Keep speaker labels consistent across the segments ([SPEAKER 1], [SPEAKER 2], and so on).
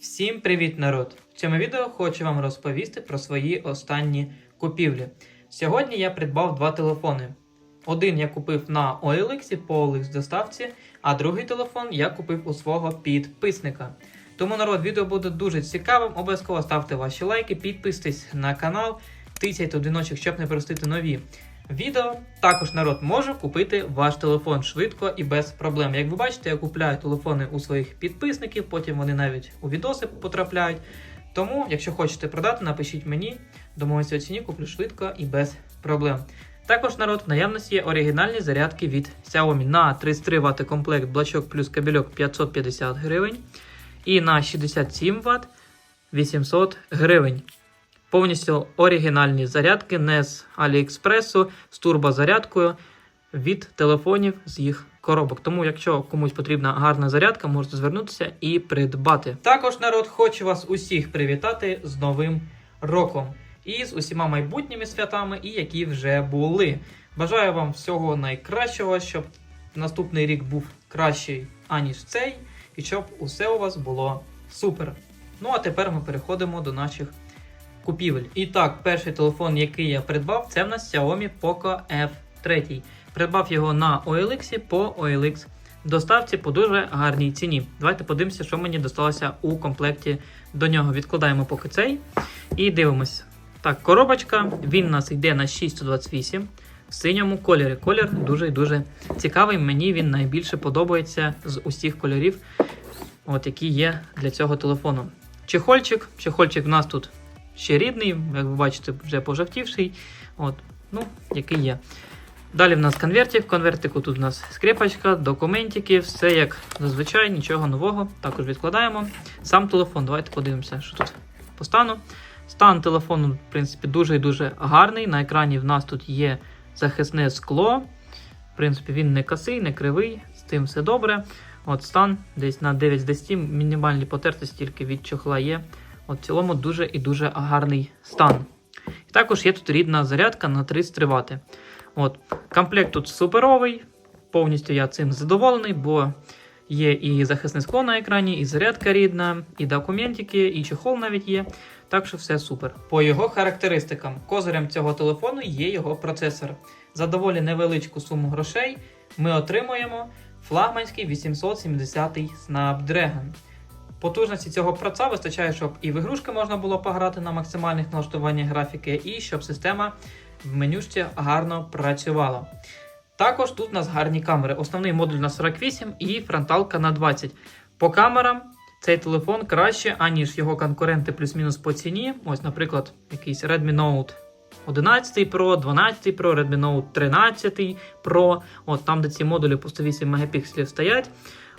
[SPEAKER 1] Всім привіт, народ! В цьому відео хочу вам розповісти про свої останні купівлі. Сьогодні я придбав два телефони. Один я купив на OLX по OLX доставці, а другий телефон я купив у свого підписника. Тому народ, відео буде дуже цікавим. Обов'язково ставте ваші лайки, підписуйтесь на канал, тисяйте одиночок, щоб не пропустити нові відео. Також народ може купити ваш телефон швидко і без проблем. Як ви бачите, я купляю телефони у своїх підписників, потім вони навіть у відоси потрапляють. Тому, якщо хочете продати, напишіть мені, домовимося у ціні, куплю швидко і без проблем. Також народ в наявності є оригінальні зарядки від Xiaomi на 33 Вт комплект блочок плюс кабельок 550 гривень. І на 67 Вт 800 гривень. Повністю оригінальні зарядки не з Аліекспресу з турбозарядкою від телефонів з їх коробок. Тому, якщо комусь потрібна гарна зарядка, можете звернутися і придбати. Також народ хочу вас усіх привітати з Новим роком і з усіма майбутніми святами, і які вже були. Бажаю вам всього найкращого, щоб наступний рік був кращий, аніж цей, і щоб усе у вас було супер. Ну а тепер ми переходимо до наших купівель. І так, перший телефон, який я придбав, це в нас Xiaomi Poco F3. Придбав його на OLX по OLX доставці по дуже гарній ціні. Давайте подивимося, що мені досталося у комплекті до нього. Відкладаємо поки цей і дивимося. Так, коробочка, він у нас йде на 628 в синьому кольорі. Колір дуже і дуже цікавий. Мені він найбільше подобається з усіх кольорів, от які є для цього телефону. Чехольчик. Чехольчик в нас тут ще рідний, як ви бачите, вже пожовтівший. От, ну, який є. Далі в нас конвертик. В конвертику тут у нас скрепочка, документики, все як зазвичай, нічого нового. Також відкладаємо. Сам телефон, давайте подивимося, що тут по стану. Стан телефону, в принципі, дуже і дуже гарний. На екрані в нас тут є захисне скло. В принципі, він не косий, не кривий, з тим все добре. От стан десь на 9 з 10, мінімальні потертості тільки від чохла є. В цілому дуже і дуже гарний стан. І також є тут рідна зарядка на 33 Вт. От, комплект тут суперовий. Повністю я цим задоволений, бо є і захисне скло на екрані, і зарядка рідна, і документики, і чехол навіть є. Так що все супер. По його характеристикам, козирем цього телефону є його процесор. За доволі невеличку суму грошей ми отримуємо флагманський 870 Snapdragon. Потужності цього проца вистачає, щоб і в ігрушки можна було пограти на максимальних налаштуваннях графіки, і щоб система в менюшці гарно працювала. Також тут у нас гарні камери. Основний модуль на 48 і фронталка на 20. По камерам цей телефон краще, аніж його конкуренти плюс-мінус по ціні. Ось, наприклад, якийсь Redmi Note 11 Pro, 12 Pro, Redmi Note 13 Pro. От там, де ці модулі по 108 Мп стоять.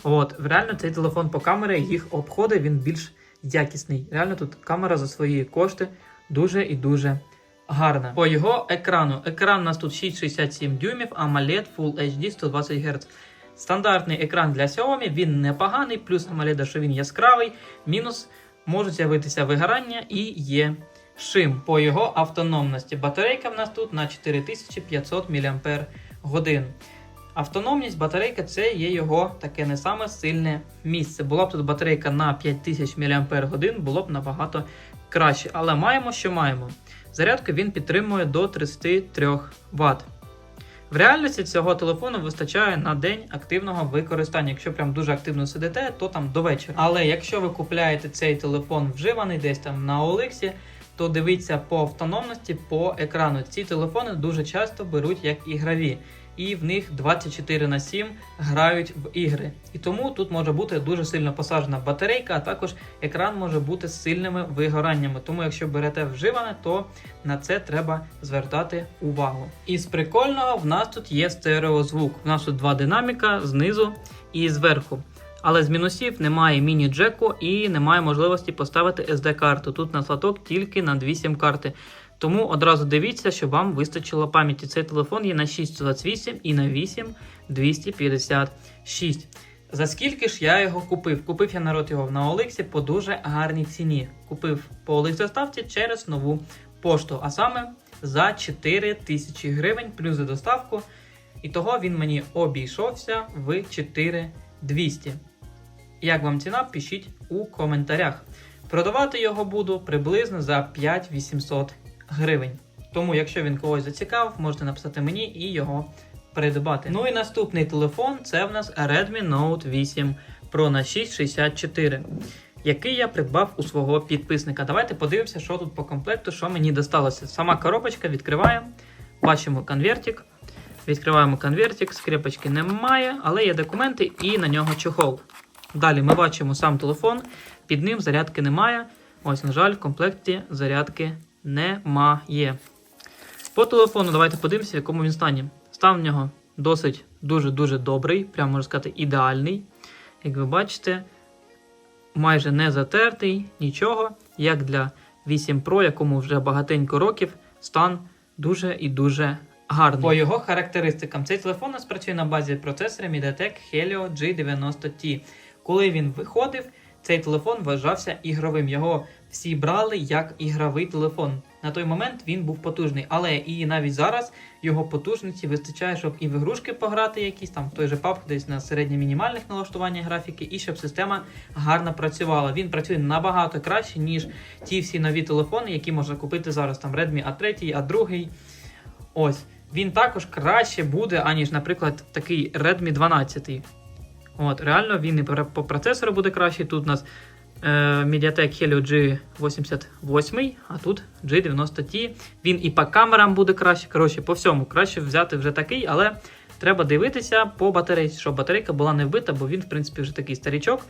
[SPEAKER 1] От, реально цей телефон по камері їх обходить, він більш якісний. Реально тут камера за свої кошти дуже і дуже гарна. По його екрану. Екран у нас тут 6,67 дюймів, AMOLED Full HD 120 Гц. Стандартний екран для Xiaomi, він непоганий, плюс AMOLED, що він яскравий, мінус можуть з'явитися вигорання і є шим. По його автономності. Батарейка в нас тут на 4500 мАч. Автономність батарейка це є його таке не саме сильне місце. Була б тут батарейка на 5000 мАч, було б набагато краще. Але маємо, що маємо. Зарядку він підтримує до 33 Вт. В реальності цього телефону вистачає на день активного використання. Якщо прям дуже активно сидите, то там до вечора. Але якщо ви купляєте цей телефон вживаний десь там на OLX, то дивіться по автономності по екрану. Ці телефони дуже часто беруть як ігрові. І в них 24 на 7 грають в ігри. І тому тут може бути дуже сильно посаджена батарейка, а також екран може бути з сильними вигораннями. Тому, якщо берете вживане, то на це треба звертати увагу. І з прикольного в нас тут є стереозвук. У нас тут два динаміка знизу і зверху. Але з мінусів немає міні-джеку і немає можливості поставити SD-карту. Тут на слоток тільки на 2 сім-карти. Тому одразу дивіться, щоб вам вистачило пам'яті. Цей телефон є на 628 і на 8 256. За скільки ж я його купив? Купив я народ його на Олексі по дуже гарній ціні. Купив по Олекс доставці через нову пошту, а саме за 4 тисячі гривень плюс за доставку. І того він мені обійшовся в 4200. Як вам ціна, пишіть у коментарях. Продавати його буду приблизно за 5800 гривень. Тому, якщо він когось зацікавив, можете написати мені і його придбати. Ну і наступний телефон це в нас Redmi Note 8 Pro на 664, який я придбав у свого підписника. Давайте подивимося, що тут по комплекту, що мені досталося. Сама коробочка відкриваємо, бачимо конвертик. Відкриваємо конвертик, скрепочки немає, але є документи і на нього чохол. Далі ми бачимо сам телефон, під ним зарядки немає. Ось, на жаль, в комплекті зарядки немає. По телефону давайте подивимося, в якому він стані. Стан в нього досить дуже-дуже добрий, прямо можна сказати, ідеальний. Як ви бачите, майже не затертий, нічого. Як для 8 Pro, якому вже багатенько років, стан дуже і дуже гарний. По його характеристикам, цей телефон у нас працює на базі процесора MediaTek Helio G90T. Коли він виходив, цей телефон вважався ігровим. Його всі брали як ігровий телефон. На той момент він був потужний, але і навіть зараз його потужності вистачає, щоб і в ігрушки пограти якісь там той же PUBG, десь на середньомінімальних налаштуваннях графіки, і щоб система гарно працювала. Він працює набагато краще, ніж ті всі нові телефони, які можна купити зараз. Там Redmi A3, A2. Ось. Він також краще буде, аніж, наприклад, такий Redmi 12. От, реально він і по процесору буде кращий. Тут у нас е, MediaTek Helio G88, а тут G90T. Він і по камерам буде краще. Коротше, по всьому краще взяти вже такий, але треба дивитися по батарейці, щоб батарейка була не вбита, бо він, в принципі, вже такий старічок.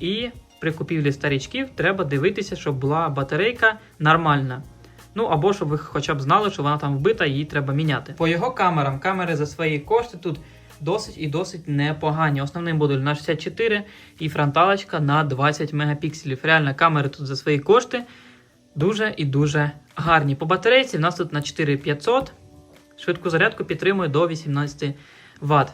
[SPEAKER 1] І при купівлі старічків треба дивитися, щоб була батарейка нормальна. Ну або щоб ви хоча б знали, що вона там вбита, її треба міняти. По його камерам, камери за свої кошти тут досить і досить непогані. Основний модуль на 64 і фронталочка на 20 мегапікселів. Реально, камери тут за свої кошти дуже і дуже гарні. По батарейці в нас тут на 4500. Швидку зарядку підтримує до 18 Вт.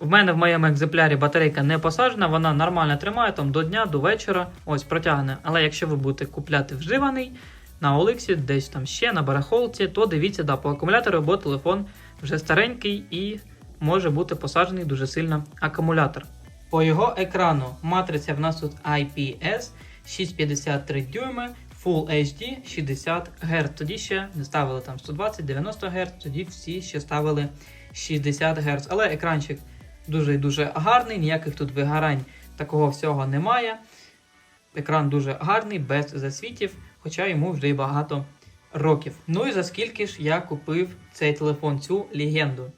[SPEAKER 1] В мене в моєму екземплярі батарейка не посаджена, вона нормально тримає там до дня, до вечора. Ось протягне. Але якщо ви будете купляти вживаний на Олексі, десь там ще на барахолці, то дивіться, да, по акумулятору, бо телефон вже старенький і може бути посаджений дуже сильно акумулятор. По його екрану матриця в нас тут IPS 653 дюйми, Full HD 60 Гц. Тоді ще не ставили там 120-90 Гц, тоді всі ще ставили 60 Гц. Але екранчик дуже і дуже гарний, ніяких тут вигорань такого всього немає. Екран дуже гарний, без засвітів, хоча йому вже й багато років. Ну і за скільки ж я купив цей телефон, цю легенду?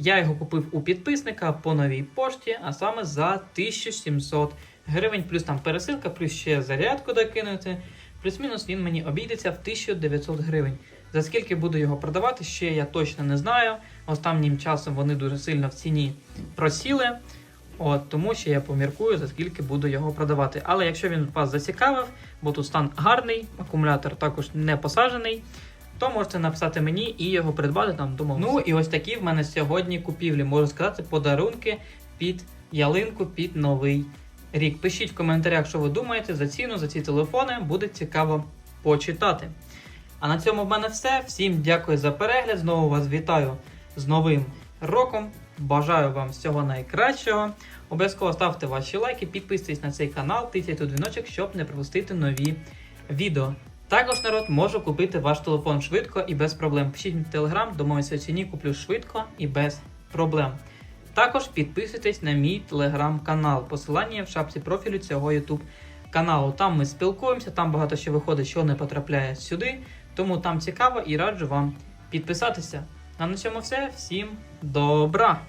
[SPEAKER 1] Я його купив у підписника по новій пошті, а саме за 1700 гривень, плюс там пересилка, плюс ще зарядку докинути. Плюс-мінус він мені обійдеться в 1900 гривень. За скільки буду його продавати, ще я точно не знаю. Останнім часом вони дуже сильно в ціні просіли. От, тому що я поміркую, за скільки буду його продавати. Але якщо він вас зацікавив, бо тут стан гарний, акумулятор також не посаджений, то можете написати мені і його придбати там думав. Ну і ось такі в мене сьогодні купівлі, можу сказати, подарунки під ялинку під новий рік. Пишіть в коментарях, що ви думаєте за ціну, за ці телефони, буде цікаво почитати. А на цьому в мене все. Всім дякую за перегляд. Знову вас вітаю з новим роком. Бажаю вам всього найкращого. Обов'язково ставте ваші лайки, підписуйтесь на цей канал, тицяйте дзвіночок, щоб не пропустити нові відео. Також народ можу купити ваш телефон швидко і без проблем. Пишіть мені в телеграм, домовимося ціні, куплю швидко і без проблем. Також підписуйтесь на мій телеграм-канал. Посилання є в шапці профілю цього YouTube каналу. Там ми спілкуємося, там багато що виходить, що не потрапляє сюди. Тому там цікаво і раджу вам підписатися. А на цьому все. Всім добра!